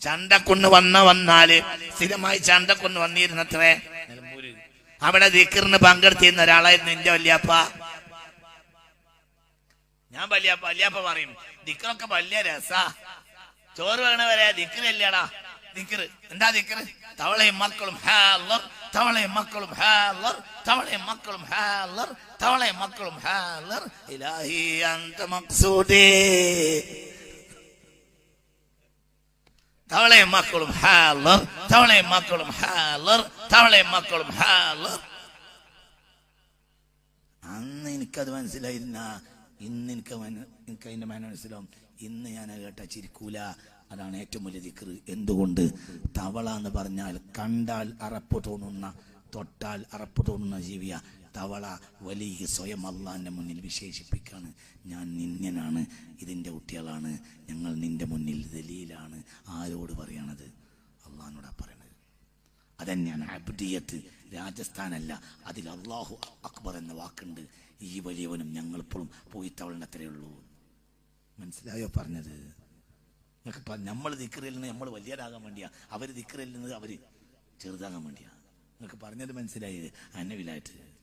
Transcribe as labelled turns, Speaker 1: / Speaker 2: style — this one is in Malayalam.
Speaker 1: ചന്തക്കുന്ന് വന്ന വന്നാൽ സ്ഥിരമായി ചന്തക്കുന്ന് വന്നിരുന്നത്രേ. അവിടെ ദിക്കറിന് പങ്കെടുത്തിരുന്ന ഒരാളായിരുന്നു എന്റെ വല്യാപ്പ. ഞാൻ വല്യാപ്പ വല്യാപ്പ പറയും ദിക്കറൊക്കെ വലിയ രസാ. ചോറ് വേണ വരെ ദിക്കറില്ലടാ ദിക്കറ് എന്താ ദിക്കറ്? തവളയും മക്കളും ഹാലർ തവളയും മക്കളും ഹാലർ തവളയും മക്കളും ഹാലർ തവളയും മക്കളും ഹാലർ ഇലാഹി അന്ത മക്സൂദേ. തവളയും മക്കളും ഹാലർ തവളയും മക്കളും ഹാലർ തവളയും മക്കളും ഹാലർ. അന്ന് എനിക്കത് മനസ്സിലായിരുന്ന ഇന്ന് എനിക്ക് എനിക്ക് അതിന്റെ മാന മനസ്സിലാവും. ഇന്ന് ഞാൻ കേട്ട ചിരിക്കൂല. അതാണ് ഏറ്റവും വലിയ ദിക്കറ് എന്തുകൊണ്ട്? തവള എന്ന് പറഞ്ഞാൽ കണ്ടാൽ അറപ്പ് തോന്നുന്ന തൊട്ടാൽ അറപ്പ് തോന്നുന്ന ജീവിയ. തവള വലിയ സ്വയം അള്ളാന്റെ മുന്നിൽ വിശേഷിപ്പിക്കുകയാണ് ഞാൻ നിന്യനാണ് ഇതിന്റെ കുട്ടികളാണ് ഞങ്ങൾ നിന്റെ മുന്നിൽ ദലീലാണ്. ആരോട് പറയണത്? അള്ളഹാനോടാ പറയണത്. അതന്നെയാണ് അബ്ദിയത്ത് രാജസ്ഥാനല്ല അതിൽ അള്ളാഹു അക്ബർ എന്ന വാക്കുണ്ട്. ഈ വലിയവനും ഞങ്ങളിപ്പോഴും പോയി തവളിനത്രേ ഉള്ളൂ. മനസ്സിലായോ പറഞ്ഞത്? നിങ്ങൾക്ക് നമ്മൾ ദിക്കറിൽ നിന്ന് നമ്മൾ വലിയരാകാൻ വേണ്ടിയാ. അവർ ദിക്കറിൽ നിന്ന് അവർ ചെറുതാകാൻ വേണ്ടിയാ. നിങ്ങൾക്ക് പറഞ്ഞത് മനസ്സിലായത്? അന്നവിലായിട്ട്